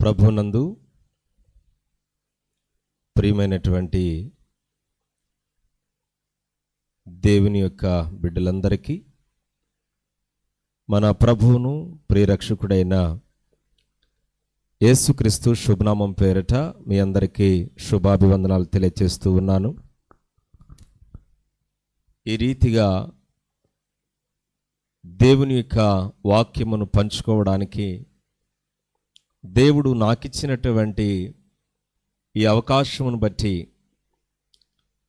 ప్రభునందు ప్రియమైనటువంటి దేవుని యొక్క బిడ్డలందరికీ మన ప్రభువును ప్రియరక్షకుడైన యేసుక్రీస్తు శుభనామం పేరిట మీ అందరికీ శుభాభివందనాలు తెలియజేస్తూ ఉన్నాను. ఈ రీతిగా దేవుని యొక్క వాక్యమును పంచుకోవడానికి దేవుడు నాకిచ్చినటువంటి ఈ అవకాశమును బట్టి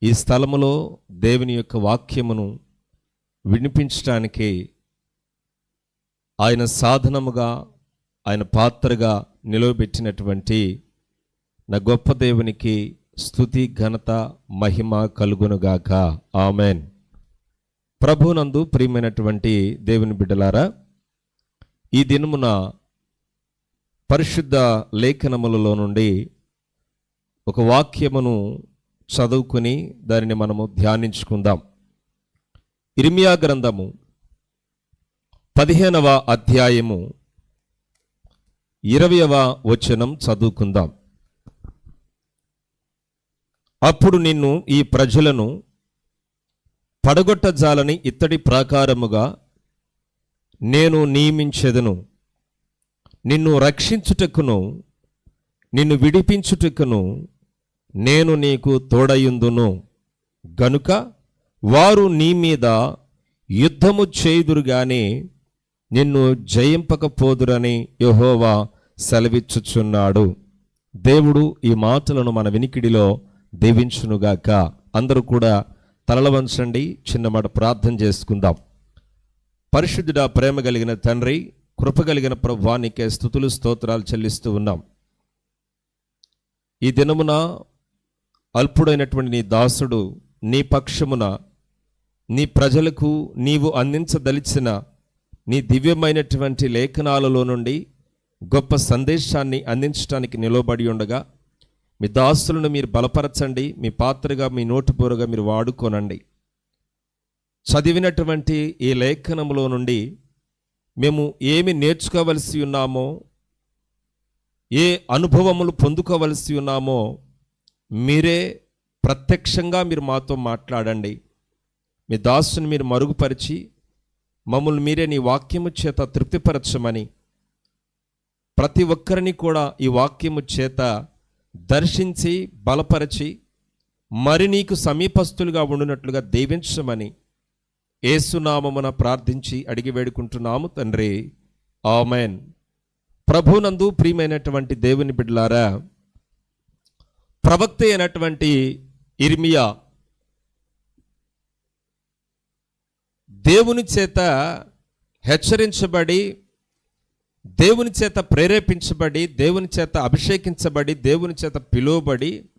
ఈ స్థలములో దేవుని యొక్క వాక్యమును వినిపించటానికి ఆయన సాధనముగా ఆయన పాత్రగా నిలవబెట్టినటువంటి నా గొప్ప దేవునికి స్థుతి ఘనత మహిమ కలుగునుగాక. ఆమెన్. ప్రభునందు ప్రియమైనటువంటి దేవుని బిడ్డలారా ఈ దినమున పరిశుద్ధ లేఖనములలో నుండి ఒక వాక్యమును చదువుకుని దానిని మనము ధ్యానించుకుందాం. ఇర్మియా గ్రంథము పదిహేనవ అధ్యాయము ఇరవయవ వచనం చదువుకుందాం. అప్పుడు నిన్ను ఈ ప్రజలను పడగొట్టజాలని ఇత్తడి ప్రాకారముగా నేను నియమించెదను. నిన్ను రక్షించుటకును నిన్ను విడిపించుటకును నేను నీకు తోడయుందును. గనుక వారు నీ మీద యుద్ధము చేయుదురు గాని నిన్ను జయింపకపోదురని యహోవా సెలవిచ్చుచున్నాడు. దేవుడు ఈ మాటలను మన వినికిడిలో దీవించునుగాక. అందరూ కూడా తలల వంచండి చిన్నమాట ప్రార్థన చేసుకుందాం. పరిశుద్ధుడా ప్రేమ కలిగిన తండ్రి కృప కలిగిన ప్రభువానికే స్థుతులు స్తోత్రాలు చెల్లిస్తూ ఉన్నాం. ఈ దినమున అల్పుడైనటువంటి నీ దాసుడు నీ పక్షమున నీ ప్రజలకు నీవు అందించదలిచిన నీ దివ్యమైనటువంటి లేఖనాలలో నుండి గొప్ప సందేశాన్ని అందించడానికి నిలబడి ఉండగా మీ దాసులను మీరు బలపరచండి మీ పాత్రగా మీ నోటుపూరగా మీరు వాడుకోనండి. చదివినటువంటి ఈ లేఖనములో నుండి మేము ఏమి నేర్చుకోవలసి ఉన్నామో ఏ అనుభవములు పొందుకోవలసి ఉన్నామో మీరే ప్రత్యక్షంగా మీరు మాతో మాట్లాడండి. మీ దాసుని మీరు మరుగుపరిచి మమ్మల్ని మీరే నీ వాక్యము చేత తృప్తిపరచమని ప్రతి ఒక్కరిని కూడా ఈ వాక్యము చేత దర్శించి బలపరిచి మరి నీకు సమీపస్తులుగా ఉండునట్లుగా దీవించమని ఏసునామమున ప్రార్థించి అడిగి వేడుకుంటున్నాము తండ్రి. ఆమెన్. ప్రభునందు ప్రియమైనటువంటి దేవుని బిడ్డలారా ప్రవక్త అయినటువంటి ఇర్మియా దేవుని చేత హెచ్చరించబడి దేవుని చేత ప్రేరేపించబడి దేవుని చేత అభిషేకించబడి దేవుని చేత పిలువబడి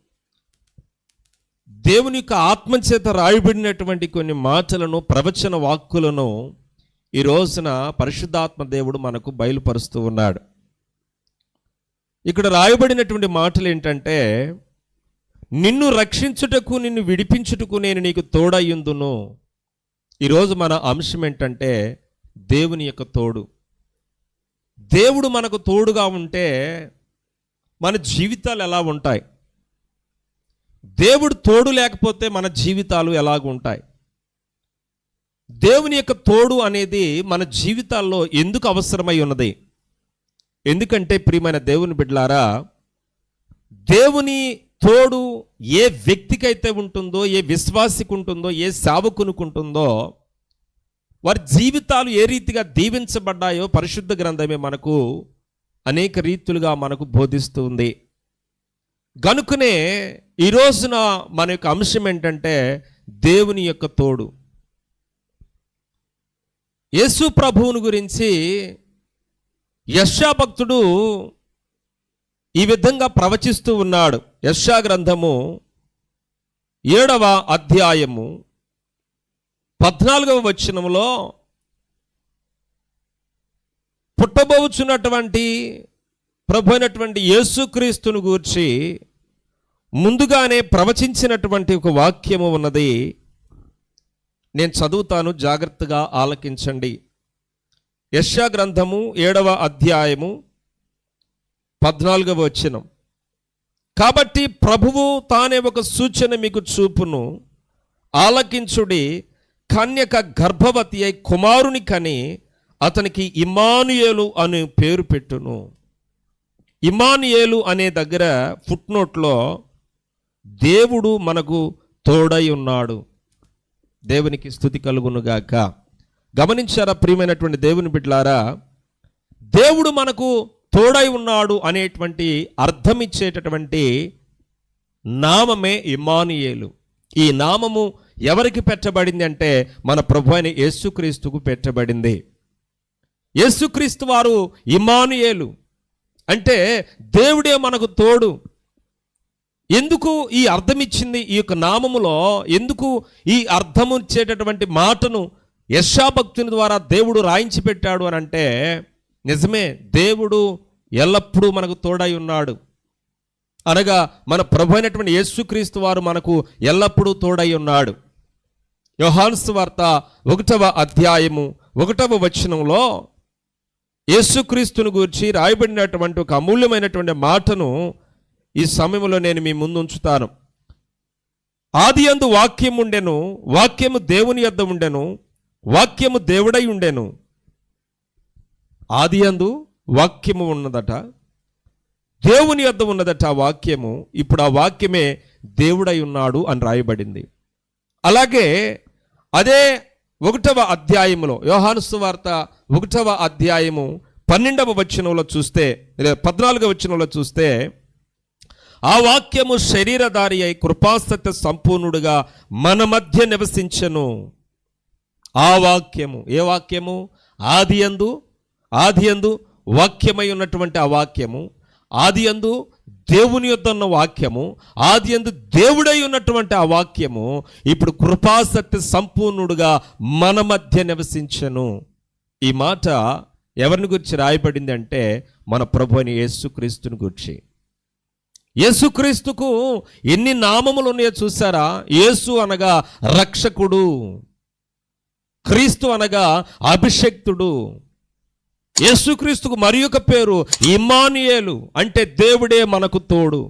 దేవుని యొక్క ఆత్మ చేత రాయబడినటువంటి కొన్ని మాటలను ప్రవచన వాక్కులను ఈ రోజున పరిశుద్ధాత్మ దేవుడు మనకు బయలుపరుస్తూ ఉన్నాడు. ఇక్కడ రాయబడినటువంటి మాటలు ఏంటంటే నిన్ను రక్షించుటకు నిన్ను విడిపించుటకు నేను నీకు తోడయ్యుందును. ఈరోజు మన అంశం ఏంటంటే దేవుని యొక్క తోడు. దేవుడు మనకు తోడుగా ఉంటే మన జీవితాలు ఎలా ఉంటాయి? దేవుడు తోడు లేకపోతే మన జీవితాలు ఎలాగుంటాయి దేవుని యొక్క తోడు అనేది మన జీవితాల్లో ఎందుకు అవసరమై ఉన్నది? ఎందుకంటే ప్రియమైన దేవుని బిడ్డలారా దేవుని తోడు ఏ వ్యక్తికైతే ఉంటుందో ఏ విశ్వాసికి ఉంటుందో ఏ సేవకునికి ఉంటుందో వారి జీవితాలు ఏ రీతిగా దీవించబడ్డాయో పరిశుద్ధ గ్రంథమే మనకు అనేక రీతులుగా మనకు బోధిస్తుంది గనుకనే ఈ రోజున మన యొక్క అంశం ఏంటంటే దేవుని యొక్క తోడు. యేసు ప్రభువుని గురించి యశా భక్తుడు ఈ విధంగా ప్రవచిస్తూ ఉన్నాడు. యశా గ్రంథము ఏడవ అధ్యాయము పద్నాలుగవ వచనంలో పుట్టబోచున్నటువంటి ప్రభు అయినటువంటి యేసుక్రీస్తును గూర్చి ముందుగానే ప్రవచించినటువంటి ఒక వాక్యము ఉన్నది. నేను చదువుతాను జాగ్రత్తగా ఆలకించండి. యశా గ్రంథము ఏడవ అధ్యాయము పద్నాలుగవ వచనం. కాబట్టి ప్రభువు తానే ఒక సూచన మీకు చూపును. ఆలకించుడి కన్యక గర్భవతి అయి కుమారుని కని అతనికి ఇమానుయేలు అని పేరు పెట్టును. ఇమానుయేలు అనే దగ్గర ఫుట్నోట్లో దేవుడు మనకు తోడై ఉన్నాడు. దేవునికి స్థుతి కలుగునుగాక. గమనించారా ప్రియమైనటువంటి దేవుని బిడ్లారా దేవుడు మనకు తోడై ఉన్నాడు అనేటువంటి అర్థం ఇచ్చేటటువంటి నామమే ఇమానుయేలు ఈ నామము ఎవరికి పెట్టబడింది అంటే మన ప్రభు అయిన యేసుక్రీస్తుకు పెట్టబడింది. యేసుక్రీస్తు వారు ఇమానుయేలు అంటే దేవుడే మనకు తోడు. ఎందుకు ఈ అర్థం ఇచ్చింది ఈ యొక్క నామములో? ఎందుకు ఈ అర్థము ఇచ్చేటటువంటి మాటను యశాభక్తుని ద్వారా దేవుడు రాయించి పెట్టాడు అని అంటే నిజమే దేవుడు ఎల్లప్పుడూ మనకు తోడై ఉన్నాడు. అనగా మన ప్రభు అయినటువంటి యేసుక్రీస్తు వారు మనకు ఎల్లప్పుడూ తోడై ఉన్నాడు. యోహాన్స్ వార్త ఒకటవ అధ్యాయము ఒకటవ వచనంలో యేసుక్రీస్తుని గురించి రాయబడినటువంటి ఒక అమూల్యమైనటువంటి మాటను ఈ సమయంలో నేను మీ ముందు ఉంచుతాను. ఆది అందు వాక్యం ఉండెను వాక్యము దేవుని యొద్ద ఉండెను వాక్యము దేవుడై ఉండెను. ఆది అందు వాక్యము ఉన్నదట దేవుని యొద్ద ఉన్నదట ఆ వాక్యము ఇప్పుడు ఆ వాక్యమే దేవుడై ఉన్నాడు అని రాయబడింది. అలాగే అదే ఒకటవ అధ్యాయములో యోహాను వార్త ఒకటవ అధ్యాయము పన్నెండవ వచనంలో చూస్తే లేదా పద్నాలుగవ వచనంలో చూస్తే ఆ వాక్యము శరీరధారి అయి కృపాసత్య సంపూర్ణుడుగా మన మధ్య నివసించను. ఆ వాక్యము ఏ వాక్యము? ఆది అందు ఆది అందు వాక్యమై ఉన్నటువంటి ఆ వాక్యము ఆది అందు దేవుని యొద్ద ఉన్న వాక్యము ఆది అందు దేవుడై ఉన్నటువంటి ఆ వాక్యము ఇప్పుడు కృపాసత్య సంపూర్ణుడుగా మన మధ్య నివసించను. ఈ మాట ఎవరిని గురించి రాయబడింది అంటే మన ప్రభు అని యేసుక్రీస్తుని గురించి. యేసుక్రీస్తుకు ఎన్ని నామములు ఉన్నాయో చూసారా యేసు అనగా రక్షకుడు క్రీస్తు అనగా అభిషక్తుడు. యేసుక్రీస్తుకు మరి ఒక పేరు ఇమానియేలు అంటే దేవుడే మనకు తోడు.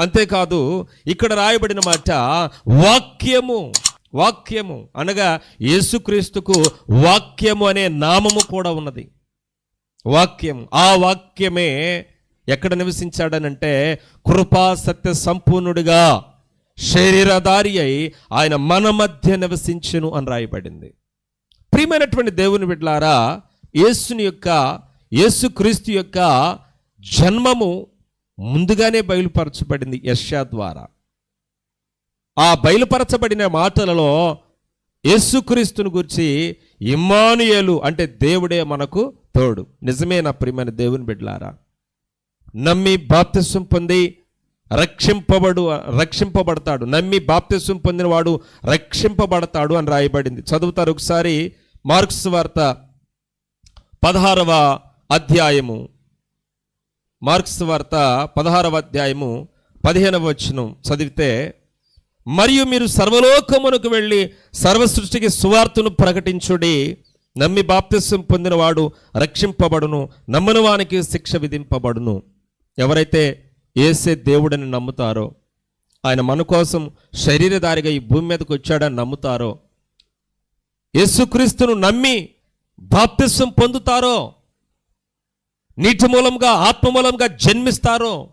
అంతేకాదు ఇక్కడ రాయబడిన మాట వాక్యము వాక్యము అనగా యేసుక్రీస్తుకు వాక్యము అనే నామము కూడా ఉన్నది. వాక్యం ఆ వాక్యమే ఎక్కడ నివసించాడనంటే కృపా సత్య సంపూర్ణుడిగా శరీరధారి అయి ఆయన మన మధ్య నివసించను అని రాయబడింది. ప్రియమైనటువంటి దేవుని బిడ్లారా యేసుని యొక్క యేసుక్రీస్తు యొక్క జన్మము ముందుగానే బయలుపరచబడింది యష్యా ద్వారా. ఆ బయలుపరచబడిన మాటలలో యేసుక్రీస్తుని గురించి ఇమ్మానుయేలు అంటే దేవుడే మనకు తోడు. నిజమే నా ప్రియమైన దేవుని బిడ్లారా నమ్మి బాప్తిస్వం పొంది రక్షింపబడు రక్షింపబడతాడు. నమ్మి బాప్తిస్వం పొందినవాడు రక్షింపబడతాడు అని రాయబడింది. చదువుతారు ఒకసారి మార్క్స్ వార్త పదహారవ అధ్యాయము. మార్క్స్ వార్త పదహారవ అధ్యాయము పదిహేనవ వచనం. చదివితే మరియు మీరు సర్వలోకమునకు వెళ్ళి సర్వ సృష్టికి సువార్తను ప్రకటించుడి. నమ్మి బాప్తిస్వం పొందినవాడు రక్షింపబడును. నమ్మని వానికి శిక్ష విధింపబడును. ఎవరైతే ఏసే దేవుడని నమ్ముతారో ఆయన మన కోసం శరీరధారిగా ఈ భూమి మీదకి వచ్చాడని నమ్ముతారో యేసుక్రీస్తును నమ్మి బాప్తిస్వం పొందుతారో నీటి మూలంగా ఆత్మ మూలంగా జన్మిస్తారో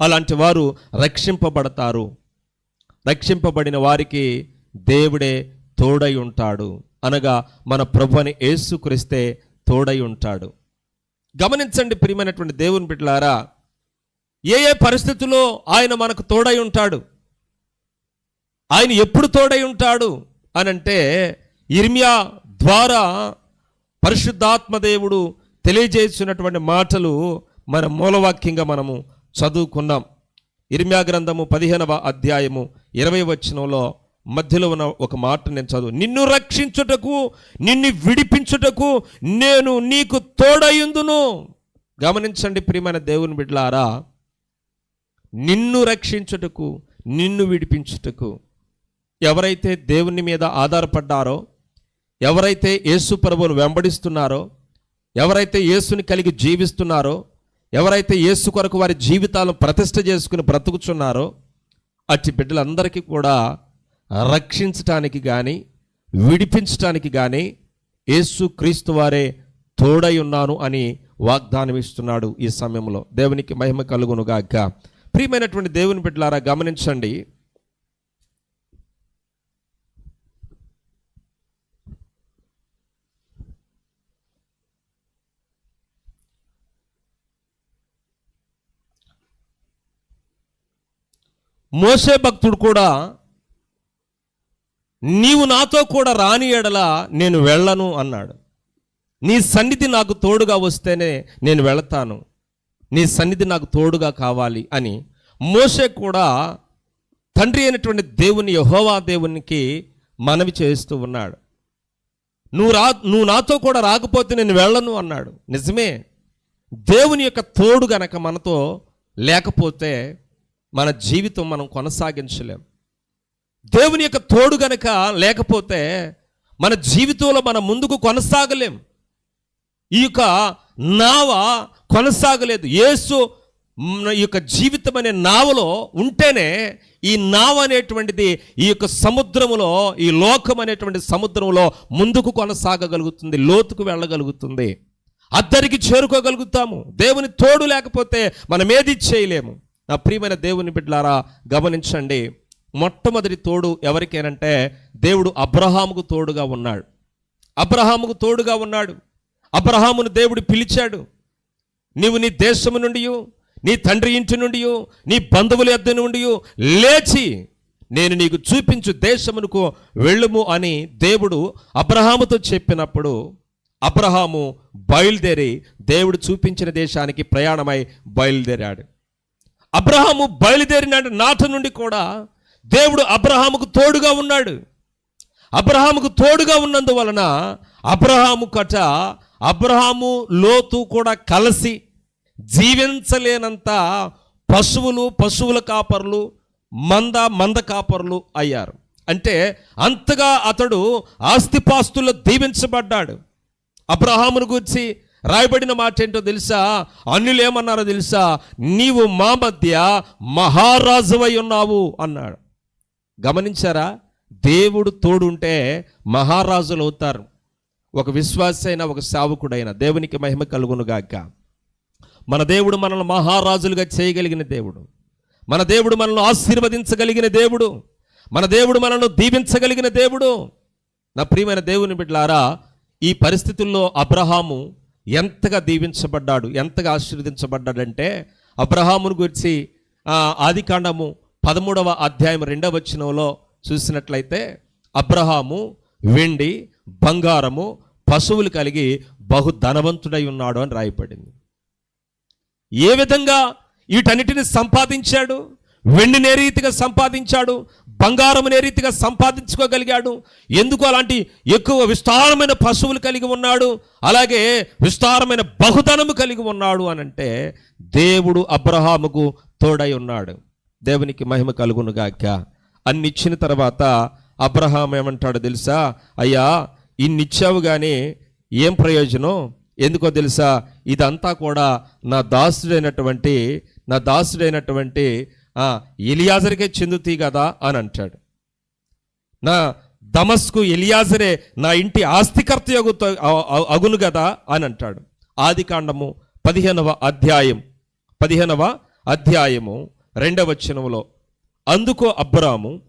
అలాంటి వారు రక్షింపబడతారు. రక్షింపబడిన వారికి దేవుడే తోడై ఉంటాడు. అనగా మన ప్రభుని ఏసుక్రీస్తే యేసుక్రీస్తే తోడై ఉంటాడు. గమనించండి ప్రియమైనటువంటి దేవుని బిడ్డలారా ఏ ఏ పరిస్థితుల్లో ఆయన మనకు తోడై ఉంటాడు? ఆయన ఎప్పుడు తోడై ఉంటాడు? అనంటే ఇర్మియా ద్వారా పరిశుద్ధాత్మ దేవుడు తెలియజేస్తున్నటువంటి మాటలు మన మూలవాక్యంగా మనము చదువుకున్నాం. ఇర్మియా గ్రంథము పదిహేనవ అధ్యాయము ఇరవై వచనంలో మధ్యలో ఉన్న ఒక మాట నేను చదువు. నిన్ను రక్షించుటకు నిన్ను విడిపించుటకు నేను నీకు తోడయుందును గమనించండి ప్రియమైన దేవుని బిడ్డలారా నిన్ను రక్షించుటకు నిన్ను విడిపించుటకు ఎవరైతే దేవుని మీద ఆధారపడ్డారో ఎవరైతే యేసు ప్రభువును వెంబడిస్తున్నారో ఎవరైతే యేసుని కలిగి జీవిస్తున్నారో ఎవరైతే యేసు కొరకు వారి జీవితాలను ప్రతిష్ట చేసుకుని బ్రతుకుచున్నారో అట్టి బిడ్డలందరికీ కూడా రక్షించటానికి కానీ విడిపించటానికి కానీ యేసు క్రీస్తు వారే తోడై ఉన్నాను అని వాగ్దానం ఇస్తున్నాడు ఈ సమయంలో. దేవునికి మహిమ కలుగునుగాక ప్రియమైనటువంటి దేవుని బిడ్డలారా గమనించండి. మోసే భక్తుడు కూడా నీవు నాతో కూడా రాని ఎడల నేను వెళ్ళను అన్నాడు. నీ సన్నిధి నాకు తోడుగా వస్తేనే నేను వెళతాను. నీ సన్నిధి నాకు తోడుగా కావాలి అని మోసే కూడా తండ్రి అయినటువంటి దేవుని యహోవా దేవునికి మనవి చేస్తూ ఉన్నాడు. నువ్వు రా నువ్వు నాతో కూడా రాకపోతే నేను వెళ్ళను అన్నాడు. నిజమే. దేవుని యొక్క తోడు గనక మనతో లేకపోతే మన జీవితం మనం కొనసాగించలేం. దేవుని యొక్క తోడు గనక లేకపోతే మన జీవితంలో మనం ముందుకు కొనసాగలేం. ఈ యొక్క నావ కొనసాగలేదు. యేసు ఈ యొక్క జీవితం అనే నావలో ఉంటేనే ఈ నావ అనేటువంటిది ఈ యొక్క సముద్రములో ఈ లోకం అనేటువంటి సముద్రంలో ముందుకు కొనసాగగలుగుతుంది లోతుకు వెళ్ళగలుగుతుంది. అద్దరికి చేరుకోగలుగుతాము. దేవుని తోడు లేకపోతే మనం ఏది చేయలేము. నా ప్రియమైన దేవుని బిడ్డలారా గమనించండి. మొట్టమొదటి తోడు ఎవరికేనంటే దేవుడు అబ్రహాముకు తోడుగా ఉన్నాడు. అబ్రహాముకు తోడుగా ఉన్నాడు. అబ్రహామును దేవుడు పిలిచాడు. నీవు నీ దేశము నుండి నీ తండ్రి ఇంటి నుండి నీ బంధువుల యొద్ద నుండి లేచి నేను నీకు చూపించు దేశమునకు వెళ్ళుము అని దేవుడు అబ్రహాముతో చెప్పినప్పుడు అబ్రహాము బయలుదేరి దేవుడు చూపించిన దేశానికి ప్రయాణమై బయలుదేరాడు. అబ్రహాము బయలుదేరిన నాట నుండి కూడా దేవుడు అబ్రహాముకు తోడుగా ఉన్నాడు. అబ్రహాముకు తోడుగా ఉన్నందువలన అబ్రహాము కట అబ్రహాము లోతు కూడా కలిసి జీవించలేనంత పశువులు పశువుల కాపర్లు మంద మంద కాపర్లు అయ్యారు. అంటే అంతగా అతడు ఆస్తిపాస్తుల్లో దీవించబడ్డాడు. అబ్రహామును గురించి రాయబడిన మాట ఏంటో తెలుసా? అన్యులు ఏమన్నారో తెలుసా? నీవు మా మధ్య మహారాజువై ఉన్నావు అన్నాడు. గమనించారా? దేవుడు తోడుంటే మహారాజులు అవుతారు. ఒక విశ్వాసి అయిన ఒక సావుకుడైన దేవునికి మహిమ కలుగునుగాక మన దేవుడు మనల్ని మహారాజులుగా చేయగలిగిన దేవుడు. మన దేవుడు మనల్ని ఆశీర్వదించగలిగిన దేవుడు. మన దేవుడు మనల్ని దీవించగలిగిన దేవుడు. నా ప్రియమైన దేవుని బిడ్డలారా ఈ పరిస్థితుల్లో అబ్రహాము ఎంతగా దీవించబడ్డాడు ఎంతగా ఆశీర్వదించబడ్డాడంటే అబ్రహామును గురించి ఆది కాండము పదమూడవ అధ్యాయం రెండవ వచనంలో చూసినట్లయితే అబ్రహాము వెండి బంగారము పశువులు కలిగి బహు ధనవంతుడై ఉన్నాడు అని రాయపడింది ఏ విధంగా వీటన్నిటిని సంపాదించాడు? వెండిని ఏ రీతిగా సంపాదించాడు? బంగారం ఏ రీతిగా సంపాదించుకోగలిగాడు? ఎందుకు అలాంటి ఎక్కువ విస్తారమైన పశువులు కలిగి ఉన్నాడు? అలాగే విస్తారమైన బహుధనము కలిగి ఉన్నాడు అని అంటే దేవుడు అబ్రహాముకు తోడై ఉన్నాడు. దేవునికి మహిమ కలుగునుగాక. అన్ని ఇచ్చిన తర్వాత అబ్రహాం ఏమంటాడో తెలుసా? అయ్యా ఇన్ని ఇచ్చావు కానీ ఏం ప్రయోజనం? ఎందుకో తెలుసా? ఇదంతా కూడా నా దాసుడైనటువంటి నా దాసుడైనటువంటి ఎలియాజర్కే చెందుతీ కదా అని అంటాడు నా దమస్కు ఎలియాజరే నా ఇంటి ఆస్తికర్త యగు- అగును కదా అని అంటాడు ఆది కాండము పదిహేనవ అధ్యాయం పదిహేనవ అధ్యాయము. రెండవ వచనములో అందుకో అబ్రాము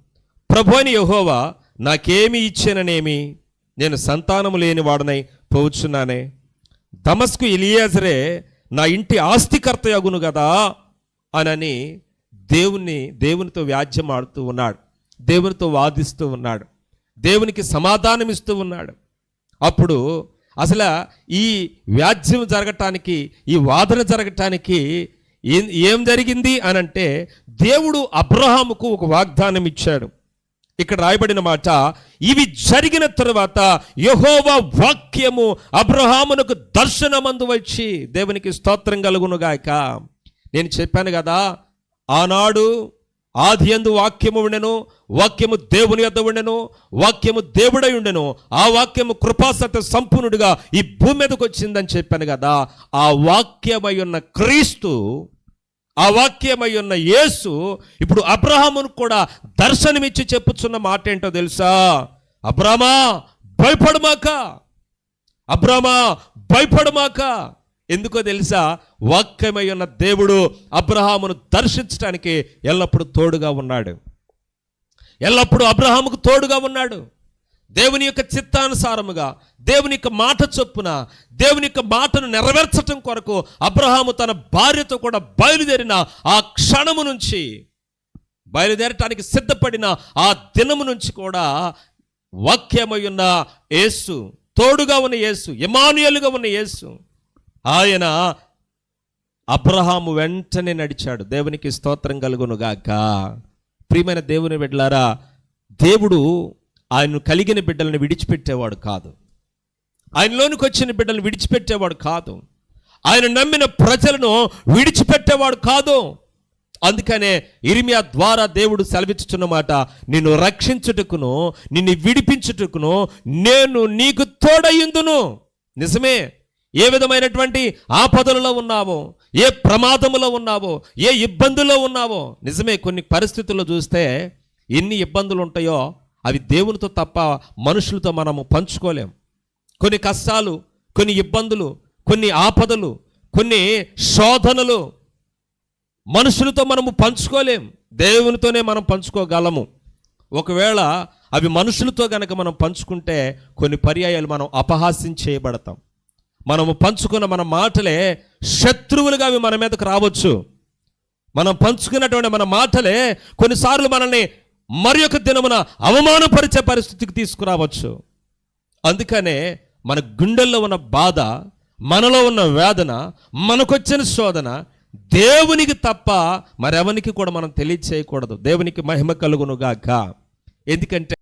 ప్రభుని యహోవా నాకేమి ఇచ్చాననేమి? నేను సంతానము లేని వాడనై పోవచ్చున్నానే దమస్కు ఎలియాజరే నా ఇంటి ఆస్తికర్త యగును కదా అనని దేవుణ్ణి దేవునితో వ్యాజ్యం ఆడుతూ ఉన్నాడు. దేవునితో వాదిస్తూ ఉన్నాడు. దేవునికి సమాధానం ఇస్తూ ఉన్నాడు. అప్పుడు అసలు ఈ వ్యాజ్యం జరగటానికి ఈ వాదన జరగటానికి ఏం ఏం జరిగింది అని అంటే దేవుడు అబ్రహాముకు ఒక వాగ్దానం ఇచ్చాడు. ఇక్కడ రాయబడిన మాట ఇవి జరిగిన తర్వాత యహోవ వాక్యము అబ్రహామునకు దర్శనమందు వచ్చి దేవునికి స్తోత్రం కలుగునుగాక నేను చెప్పాను కదా ఆనాడు ఆది ఎందు వాక్యము ఉండెను వాక్యము దేవుని యొద్ద ఉండెను వాక్యము దేవుడై ఉండెను. ఆ వాక్యము కృపాసత సంపూర్ణుడిగా ఈ భూమి మీదకి వచ్చిందని చెప్పాను కదా. ఆ వాక్యమై ఉన్న క్రీస్తు ఆ వాక్యమై ఉన్న యేసు ఇప్పుడు అబ్రహామును కూడా దర్శనమిచ్చి చెప్పుచున్న మాట ఏంటో తెలుసా? అబ్రామా భయపడమాక. అబ్రామా భయపడమాక. ఎందుకో తెలుసా? వాక్యమై ఉన్న దేవుడు అబ్రహామును దర్శించడానికి ఎల్లప్పుడూ తోడుగా ఉన్నాడు. ఎల్లప్పుడూ అబ్రహాముకు తోడుగా ఉన్నాడు. దేవుని యొక్క చిత్తానుసారముగా దేవుని యొక్క మాట చొప్పున దేవుని యొక్క మాటను నెరవేర్చటం కొరకు అబ్రహాము తన భార్యతో కూడా బయలుదేరిన ఆ క్షణము నుంచి బయలుదేరటానికి సిద్ధపడిన ఆ దినము నుంచి కూడా వాక్యమై ఉన్న యేసు తోడుగా ఉన్న యేసు ఇమానుయలుగా ఉన్న యేసు ఆయన అబ్రహాము వెంటనే నడిచాడు. దేవునికి స్తోత్రం కలుగునుగాక. ప్రియమైన దేవుని బిడ్డలారా దేవుడు ఆయనను కలిగిన బిడ్డలను విడిచిపెట్టేవాడు కాదు. ఆయనలోనికి వచ్చిన బిడ్డలను విడిచిపెట్టేవాడు కాదు. ఆయన నమ్మిన ప్రజలను విడిచిపెట్టేవాడు కాదు. అందుకనే ఇరిమియా ద్వారా దేవుడు సెలవిచ్చుచున్న మాట నిన్ను రక్షించుటకును నిన్ను విడిపించుటకును నేను నీకు తోడయ్యుందును. నిజమే. ఏ విధమైనటువంటి ఆపదలలో ఉన్నావో ఏ ప్రమాదములో ఉన్నావో ఏ ఇబ్బందుల్లో ఉన్నావో నిజమే కొన్ని పరిస్థితుల్లో చూస్తే ఎన్ని ఇబ్బందులు ఉంటాయో అవి దేవునితో తప్ప మనుషులతో మనము పంచుకోలేం. కొన్ని కష్టాలు కొన్ని ఇబ్బందులు కొన్ని ఆపదలు కొన్ని శోధనలు మనుషులతో మనము పంచుకోలేం. దేవునితోనే మనం పంచుకోగలము. ఒకవేళ అవి మనుషులతో గనక మనం పంచుకుంటే కొన్ని పర్యాయాలు మనం అపహాస్యం చేయబడతాం. మనము పంచుకున్న మన మాటలే శత్రువులుగా అవి మన మీదకు రావచ్చు. మనం పంచుకున్నటువంటి మన మాటలే కొన్నిసార్లు మనల్ని మరి యొక్క దినమున అవమానపరిచే పరిస్థితికి తీసుకురావచ్చు. అందుకనే మన గుండెల్లో ఉన్న బాధ మనలో ఉన్న వేదన మనకొచ్చిన శోధన దేవునికి తప్ప మరెవనికి కూడా మనం తెలియచేయకూడదు. దేవునికి మహిమ కలుగునుగాక. ఎందుకంటే